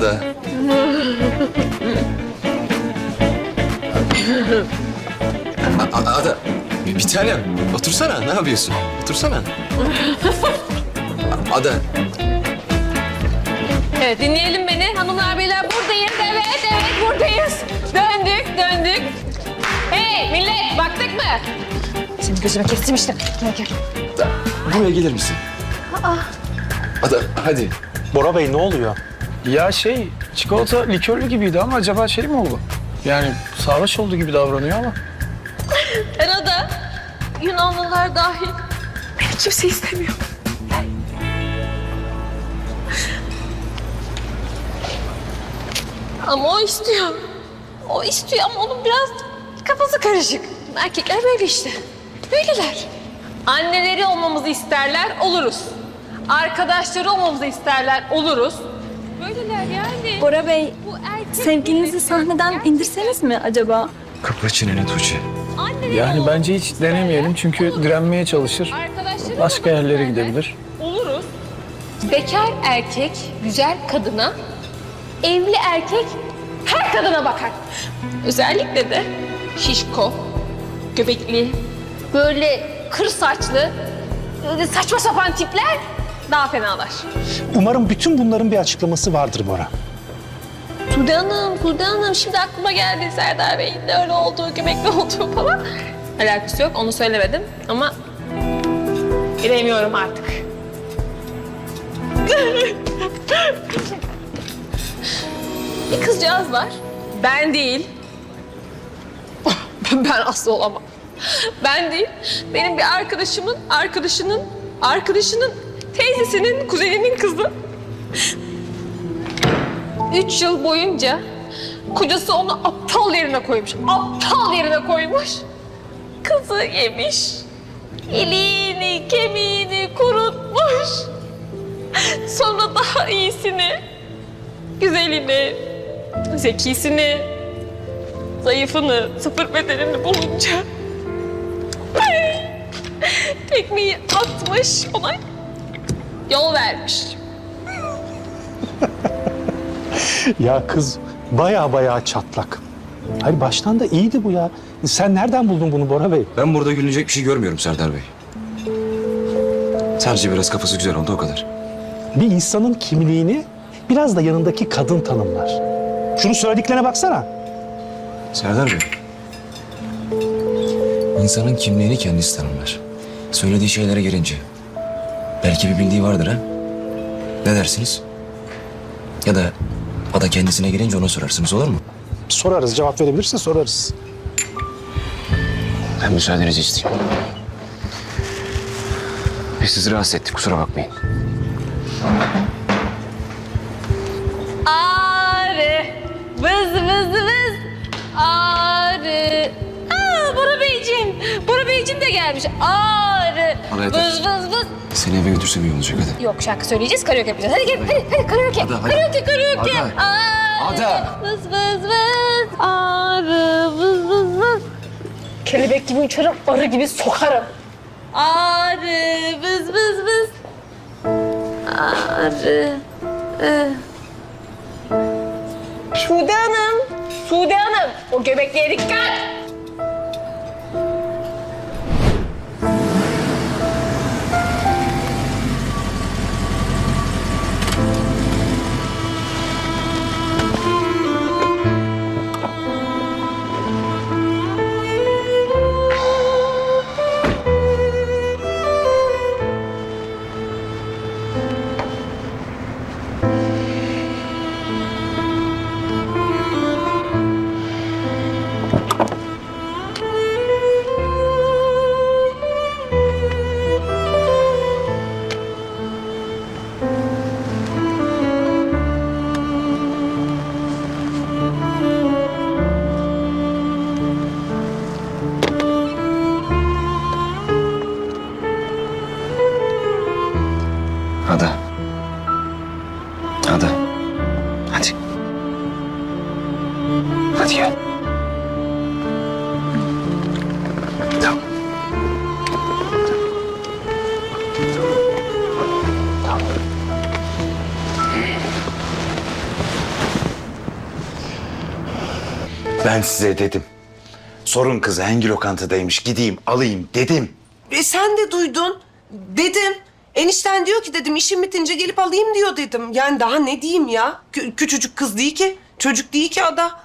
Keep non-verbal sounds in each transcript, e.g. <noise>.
Ada. A- A- Ada. Bir, tanem. Otursana. Ne yapıyorsun? Otursana. A- Ada. Evet dinleyelim beni. Hanımlar beyler buradayız. Evet evet buradayız. Döndük döndük. Hey millet baktık mı? Şimdi gözüme kestim işte. Gel gel. Da- Buraya gelir misin? Ada hadi. Bora Bey ne oluyor? Ya şey, çikolata likörlü gibiydi ama acaba şey mi oldu? Yani sarhoş oldu gibi davranıyor ama. Arada Yunanlılar dahil beni kimse istemiyor. Ama o istiyor. O istiyor ama onun biraz kafası karışık. Erkekler böyle işte. Böyleler. Anneleri olmamızı isterler, oluruz. Arkadaşları olmamızı isterler, oluruz. Bora Bey, sevgilinizi sahneden indirseniz mi acaba? Kapa çeneni Tuğçe. Yani bence hiç denemeyelim çünkü direnmeye çalışır. Arkadaşları Başka yerlere gidebilir. Oluruz. Bekar erkek güzel kadına, evli erkek her kadına bakar. Özellikle de şişko, göbekli, böyle kır saçlı, böyle saçma sapan tipler daha fenalar. Umarım bütün bunların bir açıklaması vardır Bora. Tude Hanım, Tude Hanım şimdi aklıma geldi Serdar Bey'in de öyle olduğu, göbekli <laughs> olduğu falan. Alakası yok, onu söylemedim ama bilemiyorum artık. <laughs> Bir kızcağız var. Ben değil. <laughs> ben asla olamam. Ben değil. Benim bir arkadaşımın, arkadaşının, arkadaşının teyzesinin, kuzeninin kızı. Üç yıl boyunca kocası onu aptal yerine koymuş. Aptal yerine koymuş. Kızı yemiş. İliğini, kemiğini kurutmuş. Sonra daha iyisini, güzelini, zekisini, zayıfını, sıfır bedenini bulunca tekmeyi atmış ona yol vermiş. <laughs> <laughs> Ya kız baya baya çatlak. Hayır baştan da iyiydi bu ya. Sen nereden buldun bunu Bora Bey? Ben burada gülünecek bir şey görmüyorum Serdar Bey. Sadece biraz kafası güzel oldu o kadar. Bir insanın kimliğini biraz da yanındaki kadın tanımlar. Şunu söylediklerine baksana. Serdar Bey. İnsanın kimliğini kendisi tanımlar. Söylediği şeylere gelince. Belki bir bildiği vardır ha? Ne dersiniz? Ya da o da kendisine gelince ona sorarsınız olur mu? Sorarız, cevap verebilirse sorarız. Ben müsaadenizi isteyeyim. Biz sizi rahatsız ettik kusura bakmayın. Arı, vız vız vız, arı. Aa, Bora Beyciğim, Bora Beyciğim de gelmiş. Arı, Hadi, hadi. vız vız vız. Seni eve götürsem iyi olacak hadi. Yok şarkı söyleyeceğiz, karaoke yapacağız. Hadi gel, hadi, hadi karaoke. Ada, hadi. Karaoke, karaoke. Ada. Arı, Ada. vız vız vız, arı, vız vız vız. Kelebek gibi uçarım, arı gibi sokarım. Arı, vız vız vız. Arı, ı. Sude Hanım, Sude Hanım. O göbekliğe dikkat. Ben size dedim. Sorun kızı hangi lokantadaymış gideyim alayım dedim. E sen de duydun. Dedim. Enişten diyor ki dedim işim bitince gelip alayım diyor dedim. Yani daha ne diyeyim ya? Kü- küçücük kız değil ki. Çocuk değil ki ada.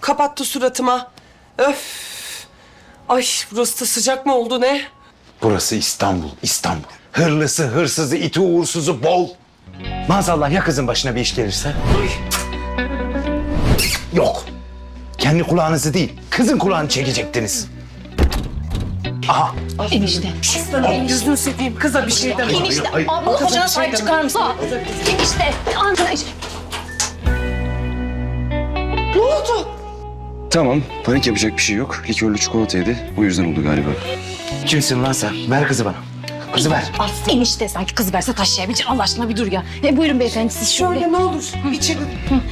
Kapattı suratıma. Öf. Ay burası da sıcak mı oldu ne? Burası İstanbul, İstanbul. Hırlısı, hırsızı, iti uğursuzu bol. Maazallah ya kızın başına bir iş gelirse? Yok. Kendi kulağınızı değil, kızın kulağını çekecektiniz. Aha. Enişte. Ay, Gözünü seveyim kıza bir şey deme. Enişte. hayır. Abla kocana sahip çıkar mısın? Enişte. Arkadaş. Ne oldu? Tamam, panik yapacak bir şey yok. Likörlü çikolata yedi. O yüzden oldu galiba. Kimsin lan sen? Ver kızı bana. Kızı ver. Enişte sanki kız verse taşıyabilecek. Allah aşkına bir dur ya. E, buyurun beyefendi siz şöyle. Şöyle ne olur içeri.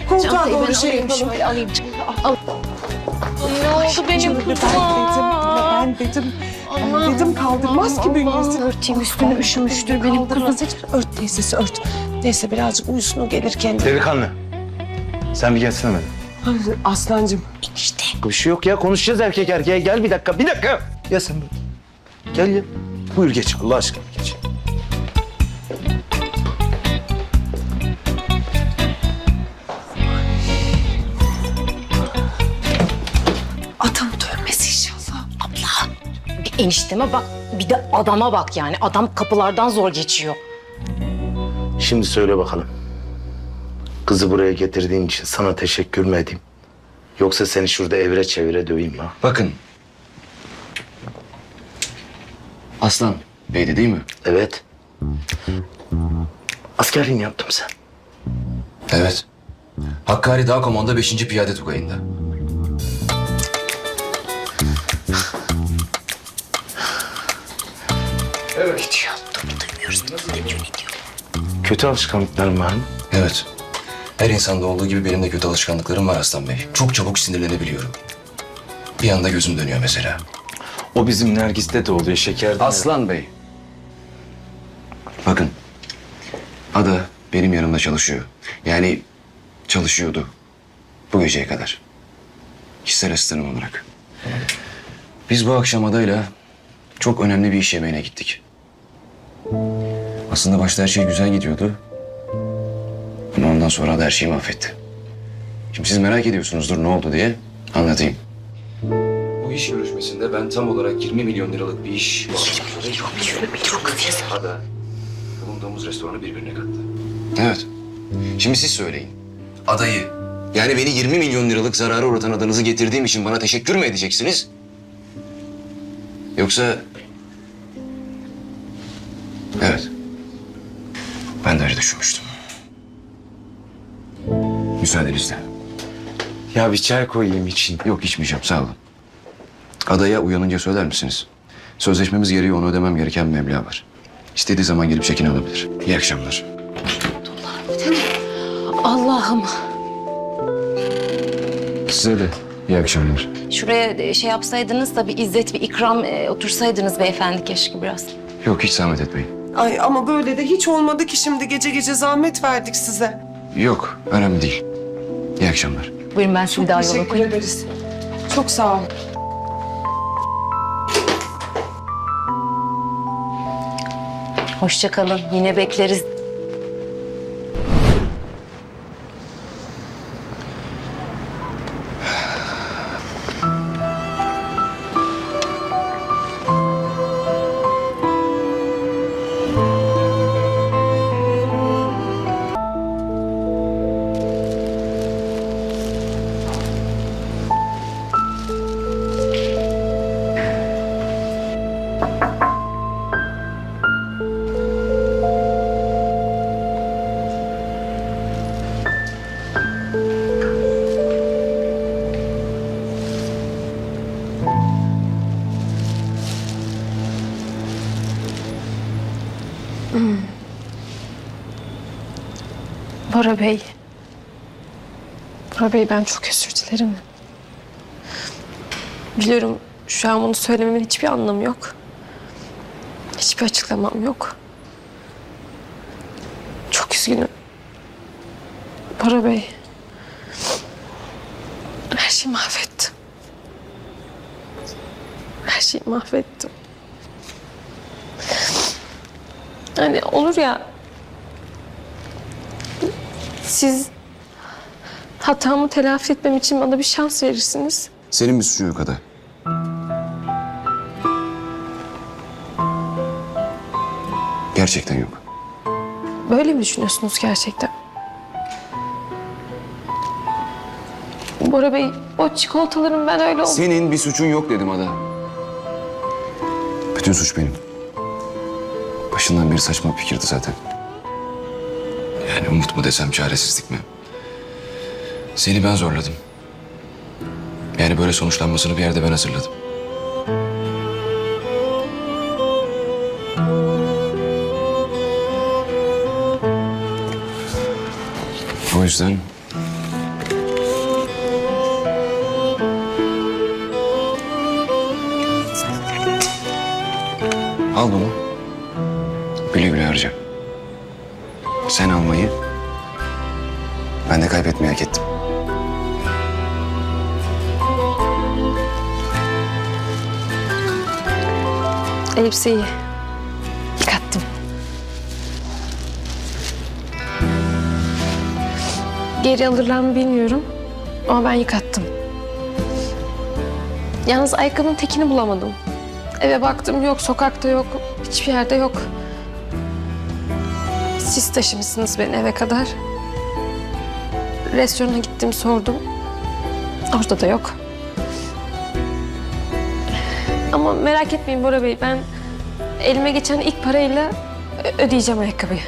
Koltuğa doğru şey alayım yapalım. şöyle alayım. Al. Ne oldu benim Ben dedim, ben dedim. Ben dedim kaldırmaz ki bünyesi. Örteyim üstünü üşümüştür benim kızım. Ört teyzesi ört. Neyse birazcık uyusun o gelir kendi. Delikanlı. Sen bir gelsene bana. Aslancığım. Bir şey yok ya konuşacağız erkek erkeğe. Gel bir dakika, bir dakika. Gel sen. Gel ya. Buyur geç Allah aşkına geç. Enişteme bak, bir de adama bak yani. Adam kapılardan zor geçiyor. Şimdi söyle bakalım. Kızı buraya getirdiğin için sana teşekkür mü edeyim? Yoksa seni şurada evre çevire döveyim ha? Bakın. Aslan Bey'di değil mi? Evet. Askerliğini yaptım sen. Evet. Hakkari Dağ Komando 5. Piyade Tugayı'nda. Kötü alışkanlıklarım var mı? Evet. Her insanda olduğu gibi benim de kötü alışkanlıklarım var Aslan Bey. Çok çabuk sinirlenebiliyorum. Bir anda gözüm dönüyor mesela. O bizim Nergis'te de oluyor şekerde. Aslan Bey. Bakın. Ada benim yanımda çalışıyor. Yani çalışıyordu. Bu geceye kadar. Kişisel asistanım olarak. Biz bu akşam adayla çok önemli bir iş yemeğine gittik. Aslında başta her şey güzel gidiyordu. Ama ondan sonra da her şeyi mahvetti. Şimdi siz merak ediyorsunuzdur ne oldu diye anlatayım. Bu iş görüşmesinde ben tam olarak 20 milyon liralık bir iş... 20 milyon, 20 milyon Ada bulunduğumuz restoranı birbirine kattı. Evet. Şimdi siz söyleyin. Adayı, yani beni 20 milyon liralık zarara uğratan adınızı getirdiğim için bana teşekkür mü edeceksiniz? Yoksa... düşünmüştüm. Müsaadenizle. Ya bir çay koyayım için. Yok içmeyeceğim sağ olun. Adaya uyanınca söyler misiniz? Sözleşmemiz gereği onu ödemem gereken bir meblağ var. İstediği zaman gelip çekin alabilir. İyi akşamlar. Allah'ım. Size de iyi akşamlar. Şuraya e, şey yapsaydınız da bir izzet, bir ikram e, otursaydınız beyefendi keşke biraz. Yok hiç zahmet etmeyin. Ay ama böyle de hiç olmadı ki şimdi gece gece zahmet verdik size. Yok önemli değil. İyi akşamlar. Buyurun ben sizi daha yola Teşekkür koyayım. ederiz. Çok sağ ol. Hoşça kalın. Yine bekleriz. Bora Bey. Bora Bey ben çok özür dilerim. Biliyorum şu an bunu söylememin hiçbir anlamı yok. Hiçbir açıklamam yok. Çok üzgünüm. Bora Bey. Her şeyi mahvettim. Her şeyi mahvettim. Hani olur ya... Siz hatamı telafi etmem için bana bir şans verirsiniz. Senin bir suçun yok Ada. Gerçekten yok. Böyle mi düşünüyorsunuz gerçekten? Bora Bey, o çikolataların ben öyle. Senin bir suçun yok dedim Ada. Bütün suç benim. Başından beri saçma fikirdi zaten. Yani umut mu desem çaresizlik mi? Seni ben zorladım. Yani böyle sonuçlanmasını bir yerde ben hazırladım. O yüzden Al bunu. Güle güle harca. Sen almayı, ben de kaybetmeyi hak ettim. Elbiseyi yıkattım. Geri alırlar mı bilmiyorum ama ben yıkattım. Yalnız ayakkabının tekini bulamadım. Eve baktım yok, sokakta yok, hiçbir yerde yok. Siz taşımışsınız beni eve kadar. Restorana gittim sordum. Orada da yok. Ama merak etmeyin Bora Bey ben elime geçen ilk parayla ödeyeceğim ayakkabıyı.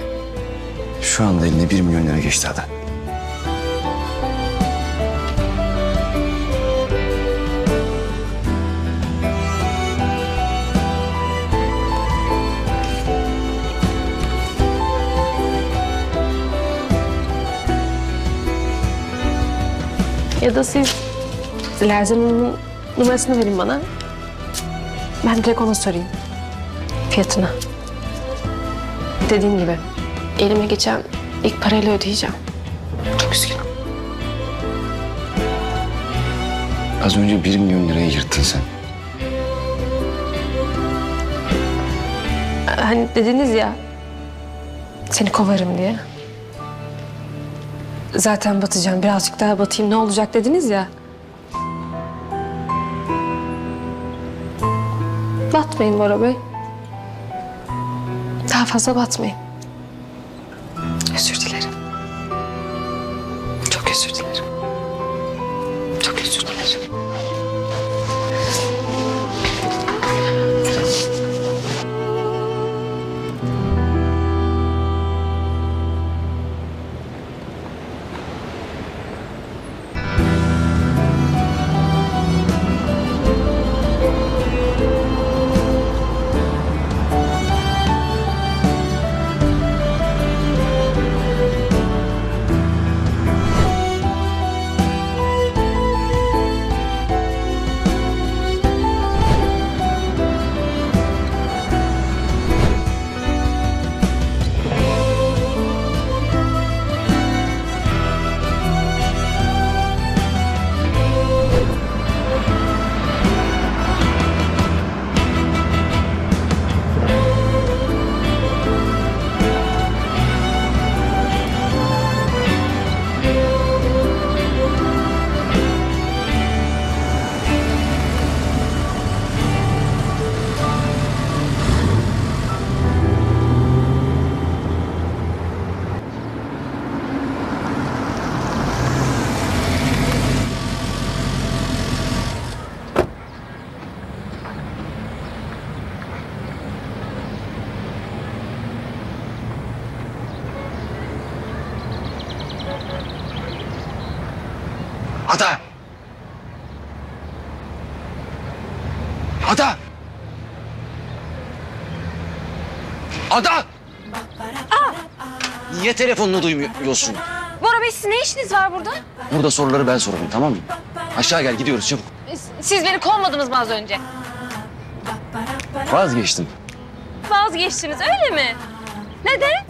Şu anda eline bir milyon lira geçti Ada. Ya da siz Hanım'ın numarasını verin bana. Ben direkt ona sorayım. Fiyatını. Dediğim gibi elime geçen ilk parayla ödeyeceğim. Çok üzgünüm. Az önce bir milyon lirayı yırttın sen. Hani dediniz ya seni kovarım diye. Zaten batacağım. Birazcık daha batayım ne olacak dediniz ya. Batmayın Bora Bey. Daha fazla batmayın. Özür dilerim. Ada! Niye telefonunu duymuyorsun? Bora Bey sizin ne işiniz var burada? Burada soruları ben sorarım tamam mı? Aşağı gel gidiyoruz çabuk. Siz beni kovmadınız mı az önce? Vazgeçtim. Vazgeçtiniz öyle mi? Neden?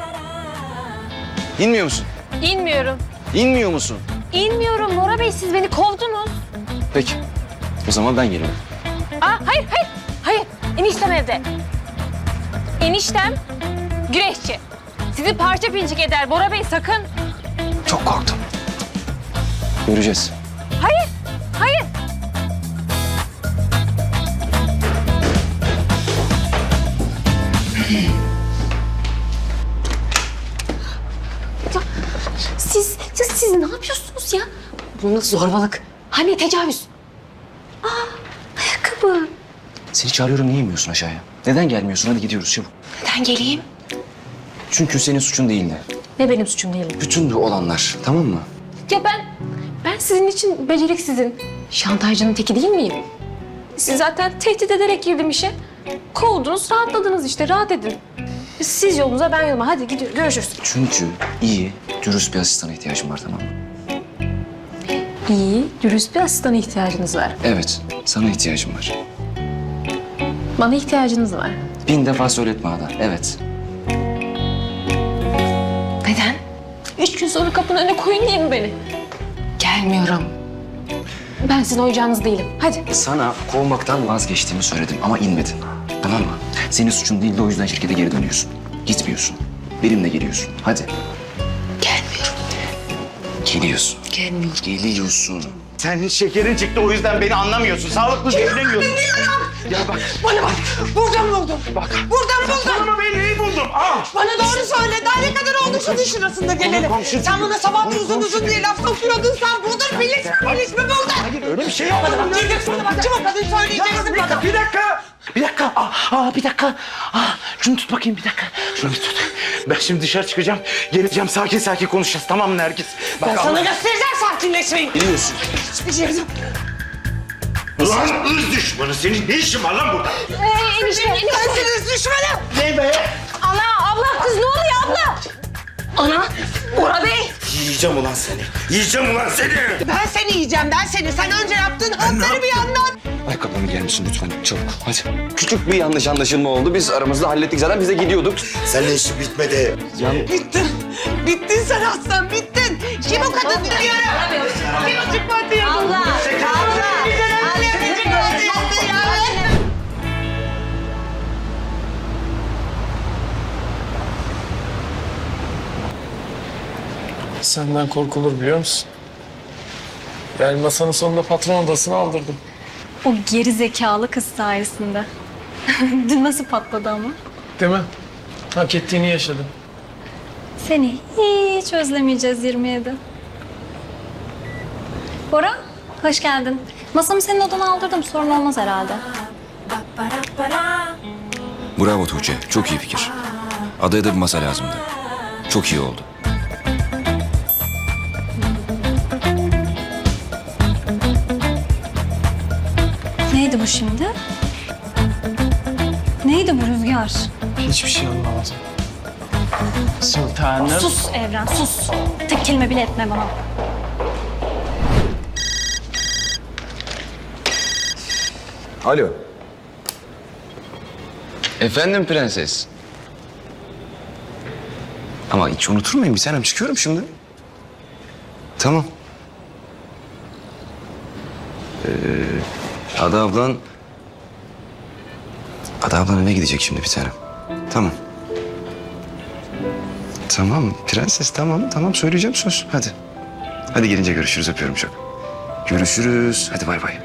İnmiyor musun? İnmiyorum. İnmiyor musun? İnmiyorum Bora Bey siz beni kovdunuz. Peki. O zaman ben gelirim. Aa, hayır hayır. Hayır. Eniştem evde. Eniştem güreşçi. Sizi parça pinçik eder Bora Bey sakın. Çok korktum. Göreceğiz. Hayır. Hayır. Ya, Siz, siz, siz ne yapıyorsunuz ya? Bu nasıl zorbalık? Hani tecavüz? Aa, ayakkabı. Seni çağırıyorum niye inmiyorsun aşağıya? Neden gelmiyorsun? Hadi gidiyoruz çabuk. Neden geleyim? Çünkü senin suçun değildi. Ne benim suçum değil. Bütün bu olanlar tamam mı? Ya ben, ben sizin için beceriksizin, şantajcının teki değil miyim? Siz zaten tehdit ederek girdim işe. Kovdunuz, rahatladınız işte, rahat edin. Siz yolunuza, ben yoluma. Hadi gidiyoruz, görüşürüz. Çünkü iyi, dürüst bir asistana ihtiyacım var tamam mı? İyi, dürüst bir asistana ihtiyacınız var. Evet, sana ihtiyacım var. Bana ihtiyacınız var. Bin defa söyletme Ada. Evet. Sonra kapının önüne koyun diye mi beni? Gelmiyorum. Ben sizin oyuncağınız değilim. Hadi. Sana kovmaktan vazgeçtiğimi söyledim ama inmedin. Tamam mı? Senin suçun değildi o yüzden şirkete geri dönüyorsun. Gitmiyorsun. Benimle geliyorsun. Hadi. Gelmiyorum. Geliyorsun. Gelmiyorum. Geliyorsun. Senin şekerin çıktı o yüzden beni anlamıyorsun. Sağlıklı dinlemiyorsun. Ya bak. Bana bak. Buradan buldum. Bak. Buradan buldum. Ama ben neyi buldum? Ah! Bana doğru söyle. Daha ne kadar oldu kızın şurasında gelelim. komşu Sen bana sabah uzun uzun diye laf sokuyordun. Sen buldun. Filiz mi Filiz mi buldun? Hayır öyle bir şey yapmadım. Diyeceksin bana bak. Çabuk kadın söyleyeceksin bana. Bir dakika. Bir dakika. Aa, aa, bir dakika. Aa, şunu tut bakayım bir dakika. Şunu bir tut. Ben şimdi dışarı çıkacağım. Geleceğim sakin sakin konuşacağız. Tamam mı Nergis? Bak, Ben sana Allah- göstereceğim sakinleşmeyi. Biliyorsun. Biliyorum. Ulan ırz düşmanı senin ne işin var lan burada? Ee, enişte, enişte. Sensiniz düşmanım. Ne be? Abla, kız ne oluyor abla? Ana, Bora Bey. Yiyeceğim ulan seni. Yiyeceğim ulan seni. Ben seni yiyeceğim ben seni. Sen önce yaptığın hatları bir anlat. Ayakkabılarını giyer misin lütfen? Çabuk. Hadi. Küçük bir yanlış anlaşılma oldu. Biz aramızda hallettik zaten. Biz de gidiyorduk. Seninle işim bitmedi. Bittin. Bittin sen aslan bittin. Kim o kadın diyorum. Kim o çıkma diyorum. Allah. Allah. Senden korkulur biliyor musun? Yani masanın sonunda patron odasını aldırdım. O geri zekalı kız sayesinde. <laughs> Dün nasıl patladı ama? Değil mi? Hak ettiğini yaşadım. Seni hiç özlemeyeceğiz 27. Bora, hoş geldin. Masamı senin odana aldırdım, sorun olmaz herhalde. Bravo Tuğçe. Çok iyi fikir. Adaya da bir masa lazımdı. Çok iyi oldu. Bu şimdi? Neydi bu rüzgar? Hiçbir şey anlamadım. Sultanım. Sus Evren, sus. Tek kelime bile etme bana. Alo. Efendim prenses. Ama hiç unutur muyum? Bir tanem çıkıyorum şimdi. Tamam. Ee, Ada ablan... Ada ablan eve gidecek şimdi bir tanem. Tamam. Tamam prenses tamam tamam söyleyeceğim söz. Hadi. Hadi gelince görüşürüz öpüyorum çok. Görüşürüz. Hadi bay bay.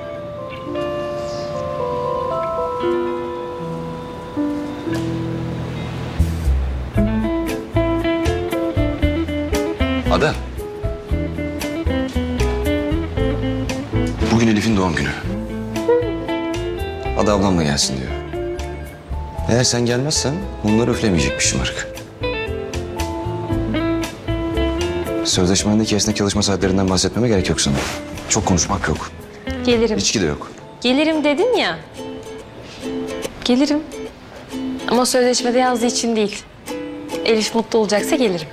Ada. Bugün Elif'in doğum günü. Ada ablam da gelsin diyor. Eğer sen gelmezsen bunları üflemeyecekmiş şımarık. Sözleşmendeki esnek çalışma saatlerinden bahsetmeme gerek yok sana. Çok konuşmak yok. Gelirim. İçki de yok. Gelirim dedin ya. Gelirim. Ama sözleşmede yazdığı için değil. Elif mutlu olacaksa gelirim.